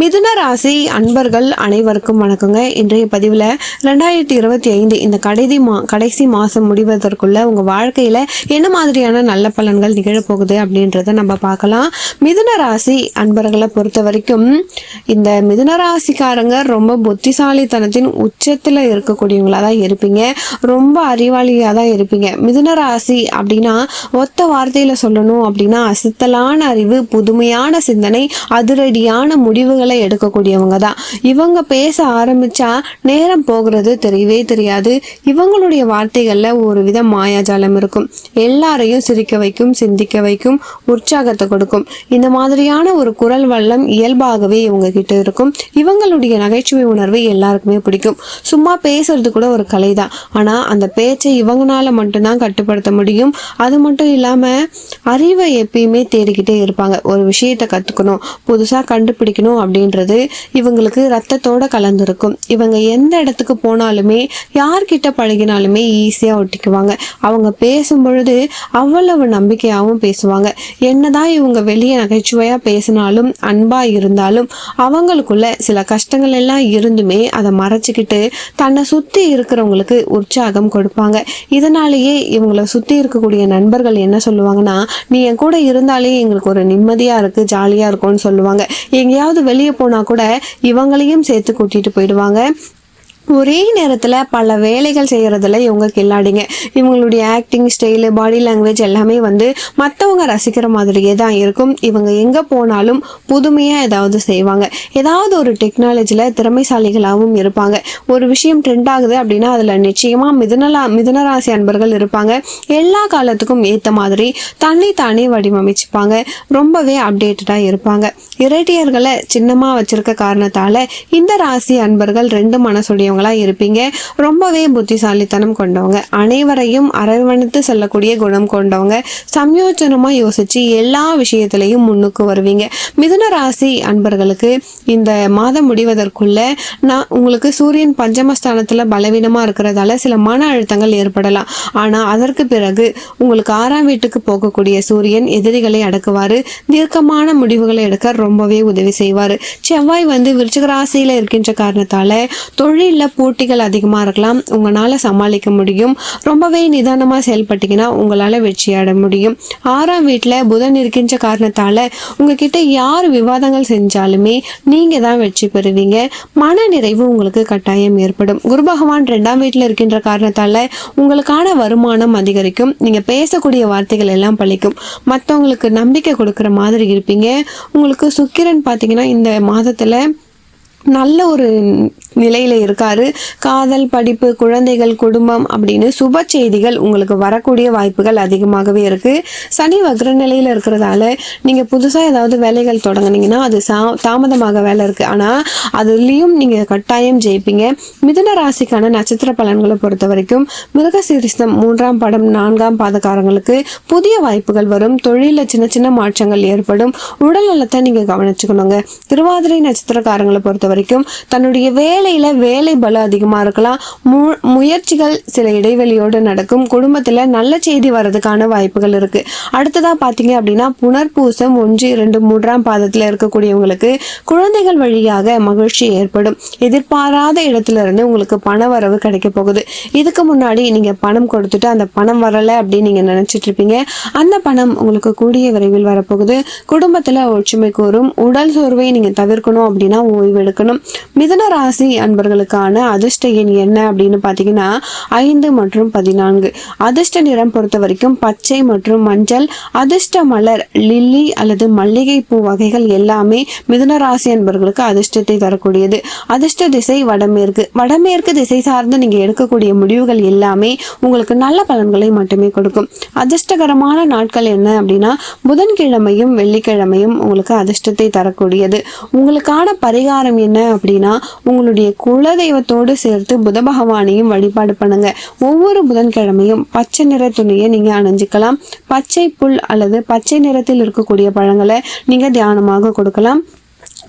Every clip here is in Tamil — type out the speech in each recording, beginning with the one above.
மிதுன ராசி அன்பர்கள் அனைவருக்கும் வணக்கங்க. இன்றைய பதிவில் ரெண்டாயிரத்தி இருபத்தி ஐந்து இந்த கடைசி மா கடைசி மாதம் முடிவதற்குள்ள உங்கள் வாழ்க்கையில் என்ன மாதிரியான நல்ல பலன்கள் நிகழப்போகுது அப்படின்றத நம்ம பார்க்கலாம். மிதுன ராசி அன்பர்களை பொறுத்த வரைக்கும் இந்த மிதுன ராசிக்காரங்க ரொம்ப புத்திசாலித்தனத்தின் உச்சத்தில் இருக்கக்கூடியவங்களாக தான் இருப்பீங்க. ரொம்ப அறிவாளியாக தான் இருப்பீங்க. மிதுன ராசி அப்படின்னா ஒத்த வார்த்தையில் சொல்லணும் அப்படின்னா அசுத்தலான அறிவு புதுமையான சிந்தனை அதிரடியான முடிவுகள் எடுக்கக்கூடியவங்க தான். இவங்க பேச ஆரம்பிச்சா நேரம் போகிறது தெரியவே தெரியாது. இவங்களுடைய வார்த்தைகள்ல ஒரு வித மாயாஜாலம் இருக்கும். எல்லாரையும் சிரிக்க வைக்கும் சிந்திக்க வைக்கும் உற்சாகத்தை கொடுக்கும். இந்த மாதிரியான ஒரு குரல் வல்லம் இயல்பாகவே இவங்க கிட்ட இருக்கும். இவங்களுடைய நகைச்சுவை உணர்வு எல்லாருக்குமே பிடிக்கும். சும்மா பேசுறது கூட ஒரு கலை தான் ஆனால் அந்த பேச்சை இவங்களால மட்டும்தான் கட்டுப்படுத்த முடியும். அது மட்டும் இல்லாமல் அறிவை எப்பயுமே தேடிக்கிட்டே இருப்பாங்க. ஒரு விஷயத்தை கற்றுக்கணும் புதுசாக கண்டுபிடிக்கணும் அப்படின்றது இவங்களுக்கு ரத்தத்தோட கலந்துருக்கும். இவங்க எந்த இடத்துக்கு போனாலுமே யார்கிட்ட பழகினாலுமே ஈஸியா ஒட்டிக்குவாங்க. அவங்க பேசும் பொழுது அவ்வளவு நம்பிக்கையாகவும் பேசுவாங்க. என்னதான் இவங்க வெளியே நகைச்சுவையா பேசினாலும் அன்பாக இருந்தாலும் அவங்களுக்குள்ள சில கஷ்டங்கள் எல்லாம் இருந்துமே அதை மறைச்சிக்கிட்டு தன்னை சுற்றி இருக்கிறவங்களுக்கு உற்சாகம் கொடுப்பாங்க. இதனாலேயே இவங்கள சுற்றி இருக்கக்கூடிய நண்பர்கள் என்ன சொல்லுவாங்கன்னா நீ என் கூட இருந்தாலே எங்களுக்கு ஒரு நிம்மதியாக இருக்கு ஜாலியாக இருக்கும்னு சொல்லுவாங்க. எங்கேயாவது வெளியே போனா கூட இவங்களையும் சேர்த்து கூட்டிட்டு போயிடுவாங்க. ஒரே நேரத்தில் பல வேலைகள் செய்கிறதுல இவங்க கில்லாடிங்க இவங்களுடைய ஆக்டிங் ஸ்டைலு பாடி லாங்குவேஜ் எல்லாமே வந்து மற்றவங்க ரசிக்கிற மாதிரியே தான் இருக்கும். இவங்க எங்கே போனாலும் புதுமையாக ஏதாவது செய்வாங்க. ஏதாவது ஒரு டெக்னாலஜியில் திறமைசாலிகளாகவும் இருப்பாங்க. ஒரு விஷயம் ட்ரெண்ட் ஆகுது அப்படின்னா அதில் நிச்சயமாக மிதனலா மிதனராசி அன்பர்கள் இருப்பாங்க. எல்லா காலத்துக்கும் ஏற்ற மாதிரி தன்னை தானே வடிவமைச்சுப்பாங்க. ரொம்பவே அப்டேட்டடாக இருப்பாங்க. இரட்டையர்களை சின்னமாக வச்சுருக்க காரணத்தால் இந்த ராசி அன்பர்கள் ரெண்டு மனசுடையவங்களா இருப்பீங்க. ரொம்பவே புத்திசாலித்தனம் கொண்டவங்க. அனைவரையும் அரவணைத்து செல்லக்கூடிய குணம் கொண்டவங்க. சம்யோஜனமா யோசிச்சு எல்லா விஷயத்திலையும் முன்னுக்கு வருவீங்க. மிதுன ராசி அன்பர்களுக்கு இந்த மாதம் முடிவதற்குள்ள நான் உங்களுக்கு சூரியன் பஞ்சமஸ்தானத்துல பலவீனமா இருக்கிறதால சில மன அழுத்தங்கள் ஏற்படலாம். ஆனா அதற்கு பிறகு உங்களுக்கு ஆறாம் வீட்டுக்கு போகக்கூடிய சூரியன் எதிரிகளை அடக்குவாரு. தீர்க்கமான முடிவுகளை எடுக்க ரொம்பவே உதவி செய்வாரு. செவ்வாய் வந்து விருச்சிக ராசியில இருக்கின்ற காரணத்தால தொழிலில் போட்டிகள் அதிகமாக இருக்கலாம். உங்களால் சமாளிக்க முடியும். ரொம்பவே நிதானமாக செயல்பட்டீங்கன்னா உங்களால் வெற்றி முடியும். ஆறாம் வீட்டில் புதன் இருக்கின்ற காரணத்தால் உங்ககிட்ட யார் விவாதங்கள் செஞ்சாலுமே நீங்கள் தான் வெற்றி பெறுவீங்க. மன நிறைவு உங்களுக்கு கட்டாயம் ஏற்படும். குரு பகவான் ரெண்டாம் வீட்டில் இருக்கின்ற காரணத்தால் உங்களுக்கான வருமானம் அதிகரிக்கும். நீங்கள் பேசக்கூடிய வார்த்தைகள் எல்லாம் பழிக்கும். மற்றவங்களுக்கு நம்பிக்கை கொடுக்குற மாதிரி இருப்பீங்க. உங்களுக்கு சுக்கிரன் பார்த்தீங்கன்னா இந்த மாதத்தில் நல்ல ஒரு நிலையில் இருக்காரு. காதல் படிப்பு குழந்தைகள் குடும்பம் அப்படின்னு சுப செய்திகள் உங்களுக்கு வரக்கூடிய வாய்ப்புகள் அதிகமாகவே இருக்குது சனி வக்ர நிலையில் இருக்கிறதால நீங்கள் புதுசாக ஏதாவது வேலைகள் தொடங்குனீங்கன்னா அது சா தாமதமாக வேலை இருக்குது ஆனால் அதுலேயும் நீங்கள் கட்டாயம் ஜெயிப்பீங்க. மிதுன ராசிக்கான நட்சத்திர பலன்களை பொறுத்த வரைக்கும் மிருகசீரிசம் மூன்றாம் படம் நான்காம் பாதக்காரங்களுக்கு புதிய வாய்ப்புகள் வரும். தொழிலில் சின்ன சின்ன மாற்றங்கள் ஏற்படும். உடல் நலத்தை நீங்கள் கவனிச்சுக்கணுங்க. திருவாதிரை நட்சத்திரக்காரங்களை பொறுத்த வரைக்கும் தன்னுடைய வேலையில வேலை பலம் அதிகமா இருக்கலாம். மு- முயற்சிகள் சில இடைவெளியோடு நடக்கும். குடும்பத்துல நல்ல செய்தி வர்றதுக்கான வாய்ப்புகள் இருக்கு. அடுத்ததா பாத்தீங்க அப்படின்னா புனர்பூசம் ஒன்று இரண்டு மூன்றாம் பாதத்துல இருக்கக்கூடியவங்களுக்கு குழந்தைகள் வழியாக மகிழ்ச்சி ஏற்படும். எதிர்பாராத இடத்துல இருந்து உங்களுக்கு பண வரவு கிடைக்க போகுது. இதுக்கு முன்னாடி நீங்க பணம் கொடுத்துட்டு அந்த பணம் வரல அப்படின்னு நீங்க நினைச்சிட்டு இருப்பீங்க. அந்த பணம் உங்களுக்கு கூடிய விரைவில் வரப்போகுது. குடும்பத்துல ஒற்றுமை கூறும். உடல் சோர்வை நீங்க தவிர்க்கணும் அப்படின்னா ஓய்வு இருக்கணும். மிதன ராசி அன்பர்களுக்கான அதிர்ஷ்ட எண் என்ன அப்படின்னு பார்த்தீங்கன்னா ஐந்து மற்றும் பதினான்கு. அதிர்ஷ்ட நிறம் பொறுத்த வரைக்கும் பச்சை மற்றும் மஞ்சள் அதிர்ஷ்ட மலர் லில்லி அல்லது மல்லிகை பூ வகைகள் எல்லாமே மிதுன ராசி அன்பர்களுக்கு அதிர்ஷ்டத்தை தரக்கூடியது. அதிர்ஷ்ட திசை வடமேற்கு. வடமேற்கு திசை சார்ந்து நீங்க எடுக்கக்கூடிய முடிவுகள் எல்லாமே உங்களுக்கு நல்ல பலன்களை மட்டுமே கொடுக்கும். அதிர்ஷ்டகரமான நாட்கள் என்ன அப்படின்னா புதன்கிழமையும் வெள்ளிக்கிழமையும் உங்களுக்கு அதிர்ஷ்டத்தை தரக்கூடியது. உங்களுக்கான பரிகாரம் என்ன அப்படின்னா உங்களுடைய குலதெய்வத்தோடு சேர்த்து புத பகவானையும் வழிபாடு பண்ணுங்க. ஒவ்வொரு புதன்கிழமையும் பச்சை நிற துணியை நீங்க அணிஞ்சிக்கலாம். பச்சை புல் அல்லது பச்சை நிறத்தில் இருக்கக்கூடிய பழங்களை நீங்க தியானமாக கொடுக்கலாம்.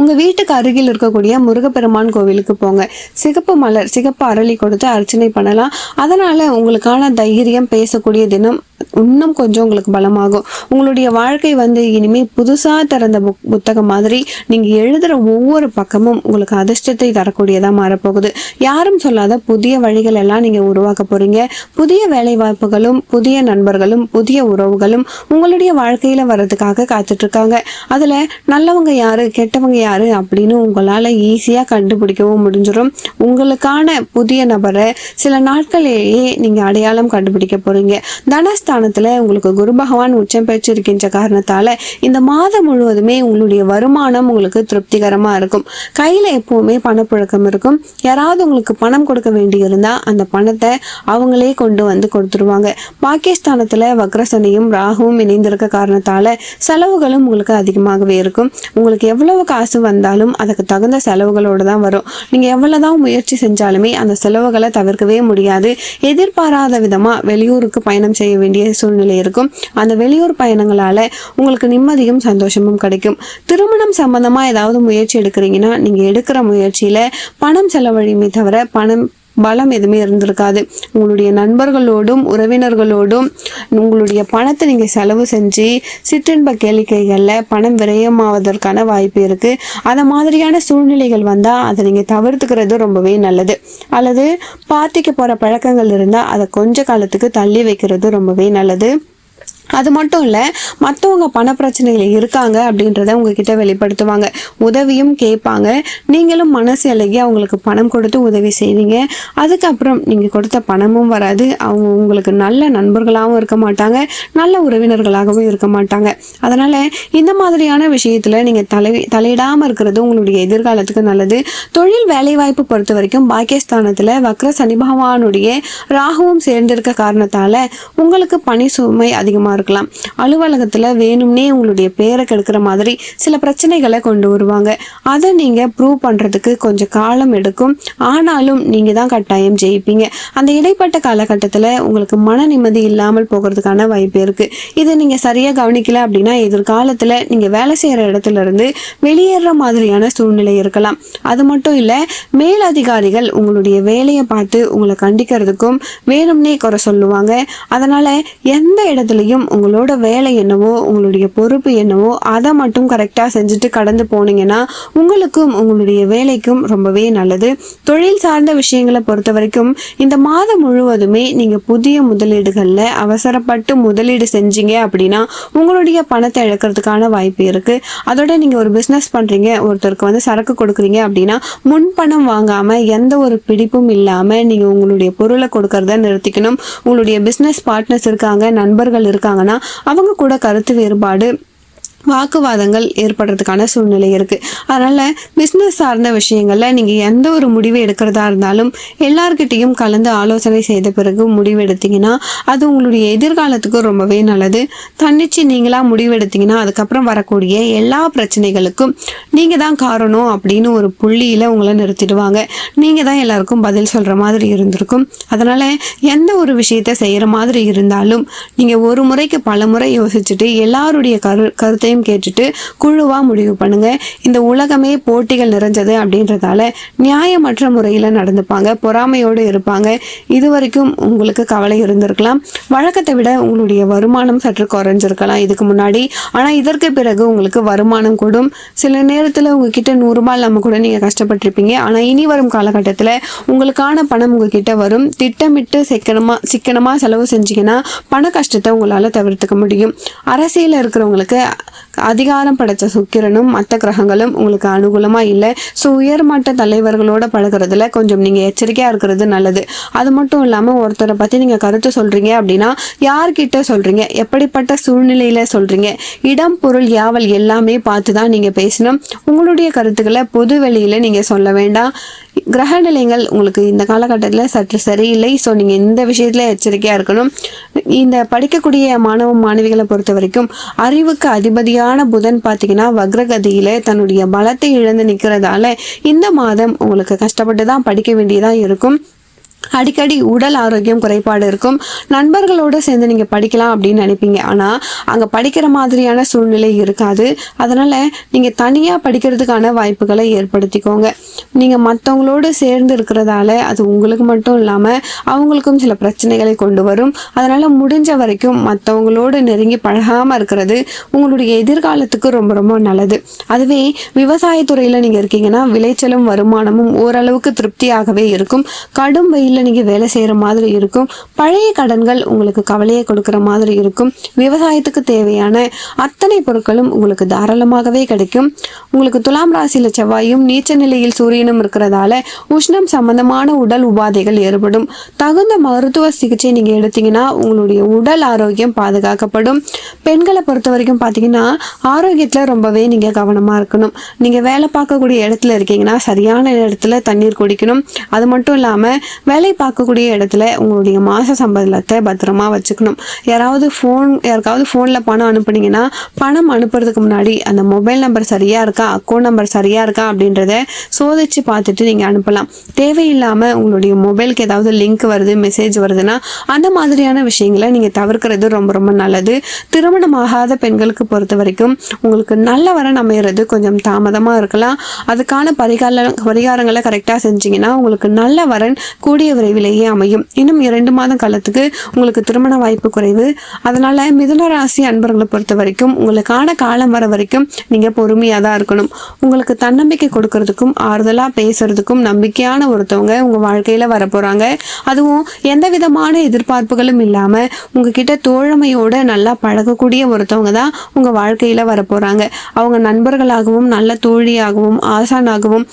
உங்க வீட்டுக்கு அருகில் இருக்கக்கூடிய முருகப்பெருமான் கோவிலுக்கு போங்க. சிகப்பு மலர் சிகப்பு அரளி கொடுத்து அர்ச்சனை பண்ணலாம். அதனால உங்களுக்கான தைரியம் பேசக்கூடிய தினம் இன்னும் கொஞ்சம் உங்களுக்கு பலமாகும். உங்களுடைய வாழ்க்கை வந்து இனிமே புதுசா திறந்த புக் புத்தகம் மாதிரி நீங்க எழுதுற ஒவ்வொரு பக்கமும் உங்களுக்கு அதிர்ஷ்டத்தை தரக்கூடியதா மாறப்போகுது. யாரும் சொல்லாத புதிய வழிகள் எல்லாம் நீங்க உருவாக்க போறீங்க. புதிய வேலை வாய்ப்புகளும் புதிய நண்பர்களும் புதிய உறவுகளும் உங்களுடைய வாழ்க்கையில வர்றதுக்காக காத்துட்டு இருக்காங்க அதுல நல்லவங்க யாரு கெட்டவங்க யாரு அப்படின்னு உங்களால ஈஸியா கண்டுபிடிக்கவும் முடிஞ்சிடும் உங்களுக்கான புதிய நபரை சில நாட்களிலேயே நீங்க அடையாளம் கண்டுபிடிக்க போறீங்க. ஸ்தானத்தில் உங்களுக்கு குரு பகவான் உச்சம் பெற்றிருக்கின்ற காரணத்தால இந்த மாதம் முழுவதுமே உங்களுடைய வருமானம் உங்களுக்கு திருப்திகரமாக இருக்கும். கையில் எப்பவுமே பணப்புழக்கம் இருக்கும். யாராவது உங்களுக்கு பணம் கொடுக்க வேண்டியிருந்தால் அந்த பணத்தை அவங்களே கொண்டு வந்து கொடுத்துருவாங்க. பாகிஸ்தானத்தில் வக்ரசனையும் ராகுவும் இணைந்திருக்க காரணத்தால செலவுகளும் உங்களுக்கு அதிகமாகவே இருக்கும். உங்களுக்கு எவ்வளவு காசு வந்தாலும் அதுக்கு தகுந்த செலவுகளோடு தான் வரும். நீங்கள் எவ்வளோதான் முயற்சி செஞ்சாலுமே அந்த செலவுகளை தவிர்க்கவே முடியாது. எதிர்பாராத விதமாக வெளியூருக்கு பயணம் செய்ய வேண்டிய சூழ்நிலை இருக்கும். அந்த வெளியூர் பயணங்களால உங்களுக்கு நிம்மதியும் சந்தோஷமும் கிடைக்கும். திருமணம் சம்பந்தமா ஏதாவது முயற்சி எடுக்கிறீங்கன்னா நீங்க எடுக்கிற முயற்சியில பணம் செலவழியுமே தவிர பணம் பலம் எதுவுமே இருந்திருக்காது. உங்களுடைய நண்பர்களோடும் உறவினர்களோடும் உங்களுடைய பணத்தை நீங்கள் செலவு செஞ்சு சிற்றின்ப கேளிக்கைகளில் பணம் விரயமாவதற்கான வாய்ப்பு இருக்குது அந்த மாதிரியான சூழ்நிலைகள் வந்தால் அதை நீங்கள் தவிர்த்துக்கிறது ரொம்பவே நல்லது. அல்லது பார்ட்டிக்கு போகிற பழக்கங்கள் இருந்தால் அதை கொஞ்ச காலத்துக்கு தள்ளி வைக்கிறது ரொம்பவே நல்லது. அது மட்டும் இல்லை மற்றவங்க பண பிரச்சனைகள் இருக்காங்க அப்படின்றத உங்ககிட்ட வெளிப்படுத்துவாங்க. உதவியும் கேட்பாங்க. நீங்களும் மனசு இலகி அவங்களுக்கு பணம் கொடுத்து உதவி செய்வீங்க. அதுக்கப்புறம் நீங்கள் கொடுத்த பணமும் வராது. அவங்க உங்களுக்கு நல்ல நண்பர்களாகவும் இருக்க மாட்டாங்க. நல்ல உறவினர்களாகவும் இருக்க மாட்டாங்க. அதனால் இந்த மாதிரியான விஷயத்தில் நீங்கள் தலை தலையிடாமல் இருக்கிறது உங்களுடைய எதிர்காலத்துக்கு நல்லது. தொழில் வேலைவாய்ப்பு பொறுத்த வரைக்கும் பாகிஸ்தானத்தில் வக்ர சனி பகவானுடைய ராகுவும் சேர்ந்திருக்க காரணத்தால் உங்களுக்கு பணி சுமை அதிகமாக இருக்கும் இருக்கலாம். அலுவலகத்தில் வேணும்னே உங்களுடைய பேரை கெடுக்கிற மாதிரி சில பிரச்சனைகளை கொண்டு வருவாங்க. அதை நீங்கள் ப்ரூவ் பண்ணுறதுக்கு கொஞ்சம் காலம் எடுக்கும். ஆனாலும் நீங்கள் தான் கட்டாயம் ஜெயிப்பீங்க. அந்த இடைப்பட்ட காலகட்டத்தில் உங்களுக்கு மன நிம்மதி இல்லாமல் போகிறதுக்கான வாய்ப்பு இருக்குது இதை நீங்கள் சரியாக கவனிக்கல அப்படின்னா எதிர்காலத்தில் நீங்கள் வேலை செய்கிற இடத்துல இருந்து வெளியேற மாதிரியான சூழ்நிலை இருக்கலாம். அது மட்டும் இல்லை மேலதிகாரிகள் உங்களுடைய வேலையை பார்த்து உங்களை கண்டிக்கிறதுக்கும் வேணும்னே குறை சொல்லுவாங்க. அதனால் எந்த இடத்துலையும் உங்களோட வேலை என்னவோ உங்களுடைய பொறுப்பு என்னவோ அதை மட்டும் கரெக்டாக செஞ்சுட்டு கடந்து போனீங்கன்னா உங்களுக்கும் உங்களுடைய வேலைக்கும் ரொம்பவே நல்லது. தொழில் சார்ந்த விஷயங்களை பொறுத்த வரைக்கும் இந்த மாதம் முழுவதுமே நீங்கள் புதிய முதலீடுகளில் அவசரப்பட்டு முதலீடு செஞ்சீங்க அப்படின்னா உங்களுடைய பணத்தை இழக்கிறதுக்கான வாய்ப்பு இருக்குது அதோட நீங்கள் ஒரு பிஸ்னஸ் பண்ணுறீங்க ஒருத்தருக்கு வந்து சரக்கு கொடுக்குறீங்க அப்படின்னா முன்பணம் வாங்காமல் எந்த ஒரு பிடிப்பும் இல்லாமல் நீங்கள் உங்களுடைய பொருளை கொடுக்கறத நிறுத்திக்கணும். உங்களுடைய பிஸ்னஸ் பார்ட்னர்ஸ் இருக்காங்க நண்பர்கள் இருக்காங்க இருந்தாங்கன்னா அவங்க கூட கருத்து வேறுபாடு வாக்குவாதங்கள் ஏற்படுறதுக்கான சூழ்நிலை இருக்குது அதனால் பிஸ்னஸ் சார்ந்த விஷயங்களில் நீங்கள் எந்த ஒரு முடிவு எடுக்கிறதா இருந்தாலும் எல்லார்கிட்டேயும் கலந்து ஆலோசனை செய்த பிறகு முடிவு எடுத்தீங்கன்னா அது உங்களுடைய எதிர்காலத்துக்கு ரொம்பவே நல்லது. தன்னிச்சு நீங்களாக முடிவு எடுத்தீங்கன்னா அதுக்கப்புறம் வரக்கூடிய எல்லா பிரச்சனைகளுக்கும் நீங்கள் தான் காரணம் அப்படின்னு ஒரு புள்ளியில் உங்களை நிறுத்திடுவாங்க. நீங்கள் தான் எல்லாருக்கும் பதில் சொல்கிற மாதிரி இருந்திருக்கும். அதனால் எந்த ஒரு விஷயத்தை செய்கிற மாதிரி இருந்தாலும் நீங்கள் ஒரு முறைக்கு பல முறை யோசிச்சுட்டு எல்லாருடைய கரு கருத்தையும் கேட்டுட்டு குழுவாக முடிவு பண்ணுங்க. இந்த உலகமே போட்டிகள் நிறைஞ்சது அப்படின்றதால நியாயமற்ற முறையில் நடந்துப்பாங்க பொறாமையோடு இருப்பாங்க. இது வரைக்கும் உங்களுக்கு கவலை இருந்திருக்கலாம். வழக்கத்தை விட உங்களுடைய வருமானம் சற்று குறைஞ்சிருக்கலாம் இதுக்கு முன்னாடி. ஆனால் இதற்கு பிறகு உங்களுக்கு வருமானம் கூடும். சில நேரத்தில் உங்ககிட்ட நூறுரூபா இல்லாமல் கூட நீங்கள் கஷ்டப்பட்டிருப்பீங்க. ஆனால் இனி வரும் காலகட்டத்தில் உங்களுக்கான பணம் உங்ககிட்ட வரும். திட்டமிட்டு சிக்கனமாக சிக்கனமாக செலவு செஞ்சீங்கன்னா பண கஷ்டத்தை உங்களால் தவிர்த்துக்க முடியும். அரசியலில் இருக்கிறவங்களுக்கு அதிகாரம் படைச்ச சுக்கிரனும் மற்ற கிரகங்களும் உங்களுக்கு அனுகூலமாக இல்லை. ஸோ உயர்மட்ட தலைவர்களோட பழகிறதுல கொஞ்சம் நீங்கள் எச்சரிக்கையாக இருக்கிறது நல்லது. அது மட்டும் இல்லாமல் ஒருத்தரை பற்றி நீங்கள் கருத்து சொல்கிறீங்க அப்படின்னா யார்கிட்ட சொல்கிறீங்க எப்படிப்பட்ட சூழ்நிலையில் சொல்கிறீங்க இடம் பொருள் யாவல் எல்லாமே பார்த்து தான் நீங்கள் பேசணும். உங்களுடைய கருத்துக்களை பொது வெளியில் நீங்கள் சொல்ல வேண்டாம். கிரக நிலைகள் உங்களுக்கு இந்த காலகட்டத்தில் சற்று சரியில்லை. ஸோ நீங்கள் இந்த விஷயத்தில் எச்சரிக்கையாக இருக்கணும். இந்த படிக்கக்கூடிய மாணவ மாணவிகளை பொறுத்த வரைக்கும் அறிவுக்கு அதிபதியான புதன் பார்த்தீங்கன்னா வக்ரகதியில் தன்னுடைய பலத்தை இழந்து நிற்கிறதால இந்த மாதம் உங்களுக்கு கஷ்டப்பட்டு தான் படிக்க வேண்டியதாக இருக்கும். அடிக்கடி உடல் ஆரோக்கியம் குறைபாடு இருக்கும். நண்பர்களோடு சேர்ந்து நீங்கள் படிக்கலாம் அப்படின்னு நினைப்பீங்க. ஆனால் அங்கே படிக்கிற மாதிரியான சூழ்நிலை இருக்காது. அதனால் நீங்கள் தனியாக படிக்கிறதுக்கான வாய்ப்புகளை ஏற்படுத்திக்கோங்க. நீங்கள் மற்றவங்களோடு சேர்ந்து இருக்கிறதால அது உங்களுக்கு மட்டும் இல்லாமல் அவங்களுக்கும் சில பிரச்சனைகளை கொண்டு வரும். அதனால் முடிஞ்ச வரைக்கும் மற்றவங்களோடு நெருங்கி பழகாமல் இருக்கிறது உங்களுடைய எதிர்காலத்துக்கு ரொம்ப ரொம்ப நல்லது. அதுவே விவசாயத்துறையில் நீங்கள் இருக்கீங்கன்னா விளைச்சலும் வருமானமும் ஓரளவுக்கு திருப்தியாகவே இருக்கும். கடும் வெயில் வெயிலில் நீங்கள் வேலை செய்கிற மாதிரி இருக்கும். பழைய கடன்கள் உங்களுக்கு கவலையை கொடுக்குற மாதிரி இருக்கும். விவசாயத்துக்கு தேவையான அத்தனை பொருட்களும் உங்களுக்கு தாராளமாகவே கிடைக்கும். உங்களுக்கு துலாம் ராசியில் செவ்வாயும் நீச்ச நிலையில் சூரியனும் இருக்கிறதால உஷ்ணம் சம்பந்தமான உடல் உபாதைகள் ஏற்படும். தகுந்த மருத்துவ சிகிச்சை நீங்கள் எடுத்தீங்கன்னா உங்களுடைய உடல் ஆரோக்கியம் பாதுகாக்கப்படும். பெண்களை பொறுத்த வரைக்கும் பார்த்தீங்கன்னா ஆரோக்கியத்தில் ரொம்பவே நீங்கள் கவனமாக இருக்கணும். நீங்கள் வேலை பார்க்கக்கூடிய இடத்துல இருக்கீங்கன்னா சரியான இடத்துல தண்ணீர் குடிக்கணும். அது மட்டும் இல்லாமல் வேலை பார்க்கக்கூடிய இடத்துல உங்களுடைய மாத சம்பளத்தை பத்திரமா வச்சுக்கணும். யாராவது ஃபோன் யாருக்காவது ஃபோனில் பணம் அனுப்புனீங்கன்னா பணம் அனுப்புறதுக்கு முன்னாடி அந்த மொபைல் நம்பர் சரியாக இருக்கா அக்கௌண்ட் நம்பர் சரியாக இருக்கா அப்படின்றத சோதிச்சு பார்த்துட்டு நீங்கள் அனுப்பலாம். தேவையில்லாமல் உங்களுடைய மொபைலுக்கு ஏதாவது லிங்க் வருது மெசேஜ் வருதுன்னா அந்த மாதிரியான விஷயங்களை நீங்கள் தவிர்க்கிறது ரொம்ப ரொம்ப நல்லது. திருமணமாகாத பெண்களுக்கு பொறுத்த வரைக்கும் உங்களுக்கு நல்ல வரன் அமையிறது கொஞ்சம் தாமதமாக இருக்கலாம். அதுக்கான பரிகார பரிகாரங்களை கரெக்டாக செஞ்சீங்கன்னா உங்களுக்கு நல்ல வரன் கூடிய விரைவிலேயே அமையும். இன்னும் இரண்டு மாதம் காலத்துக்கு உங்களுக்கு திருமண வாய்ப்பு குறைவு. அதனால மிதுன ராசி அன்பர்களை பொறுத்த வரைக்கும் உங்களுக்கான காலம் வர வரைக்கும் நீங்க பொறுமையாக தான் இருக்கணும். உங்களுக்கு தன்னம்பிக்கை கொடுக்கறதுக்கும் ஆறுதலா பேசுறதுக்கும் நம்பிக்கையான ஒருத்தவங்க உங்க வாழ்க்கையில வர போறாங்க. அதுவும் எந்த விதமான எதிர்பார்ப்புகளும் இல்லாம உங்ககிட்ட தோழமையோட நல்லா பழகக்கூடிய ஒருத்தவங்க தான் உங்க வாழ்க்கையில வர போறாங்க. அவங்க நண்பர்களாகவும் நல்ல தோழியாகவும் ஆசானாகவும்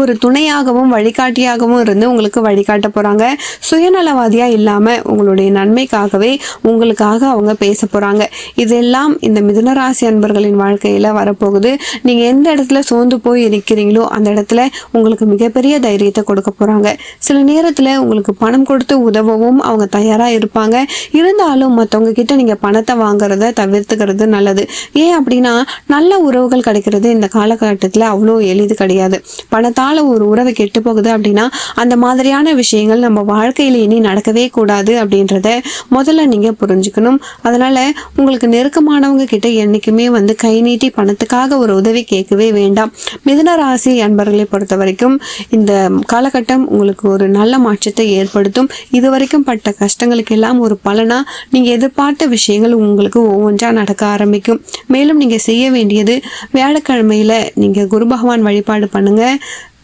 ஒரு துணையாகவும் வழிகாட்டியாகவும் இருந்து உங்களுக்கு வழிகாட்ட போகிறாங்க சுயநலவாதியாக இல்லாமல் உங்களுடைய நன்மைக்காகவே உங்களுக்காக அவங்க பேச போகிறாங்க இதெல்லாம் இந்த மிதுனராசி அன்பர்களின் வாழ்க்கையில் வரப்போகுது. நீங்கள் எந்த இடத்துல சோர்ந்து போய் இருக்கிறீங்களோ அந்த இடத்துல உங்களுக்கு மிகப்பெரிய தைரியத்தை கொடுக்க போகிறாங்க சில நேரத்தில் உங்களுக்கு பணம் கொடுத்து உதவவும் அவங்க தயாராக இருப்பாங்க. இருந்தாலும் மற்றவங்க கிட்ட நீங்கள் பணத்தை வாங்குறத தவிர்த்துக்கிறது நல்லது. ஏன் அப்படின்னா நல்ல உறவுகள் கிடைக்கிறது இந்த காலகட்டத்தில் அவ்வளோ எளிது கிடையாது. பணத்தை பணத்தால் ஒரு உறவு கெட்டு போகுது அப்படின்னா அந்த மாதிரியான விஷயங்கள் நம்ம வாழ்க்கையில் இனி நடக்கவே கூடாது அப்படின்றத முதல்ல நீங்கள் புரிஞ்சுக்கணும். அதனால் உங்களுக்கு நெருக்கமானவங்க கிட்ட என்றைக்குமே வந்து கை நீட்டி பணத்துக்காக ஒரு உதவி கேட்கவே வேண்டாம். மிதுன ராசி அன்பர்களை பொறுத்த வரைக்கும் இந்த காலகட்டம் உங்களுக்கு ஒரு நல்ல மாற்றத்தை ஏற்படுத்தும். இது வரைக்கும் பட்ட கஷ்டங்களுக்கு எல்லாம் ஒரு பலனாக நீங்கள் எதிர்பார்த்த விஷயங்கள் உங்களுக்கு ஒவ்வொன்றாக நடக்க ஆரம்பிக்கும். மேலும் நீங்கள் செய்ய வேண்டியது வியாழக்கிழமையில நீங்கள் குரு பகவான் வழிபாடு பண்ணுங்கள்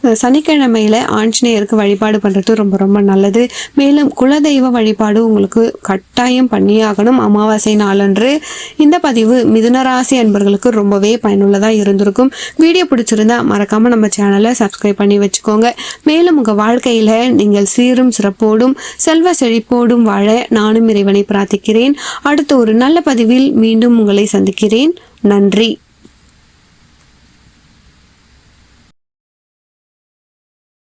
சனிக்கிழமையில ஆஞ்சநேயருக்கு வழிபாடு பண்ணுறது ரொம்ப ரொம்ப நல்லது. மேலும் குலதெய்வ வழிபாடு உங்களுக்கு கட்டாயம் பண்ணியாகணும் அமாவாசை நாளன்று. இந்த பதிவு மிதுனராசி அன்பர்களுக்கு ரொம்பவே பயனுள்ளதாக இருந்திருக்கும். வீடியோ பிடிச்சிருந்தா மறக்காம நம்ம சேனலை சப்ஸ்கிரைப் பண்ணி வச்சுக்கோங்க. மேலும் உங்கள் வாழ்க்கையில் நீங்கள் சீரும் சிறப்போடும் செல்வ செழிப்போடும் வாழ நானும் இறைவனை பிரார்த்திக்கிறேன். அடுத்த ஒரு நல்ல பதிவில் மீண்டும் உங்களை சந்திக்கிறேன். நன்றி.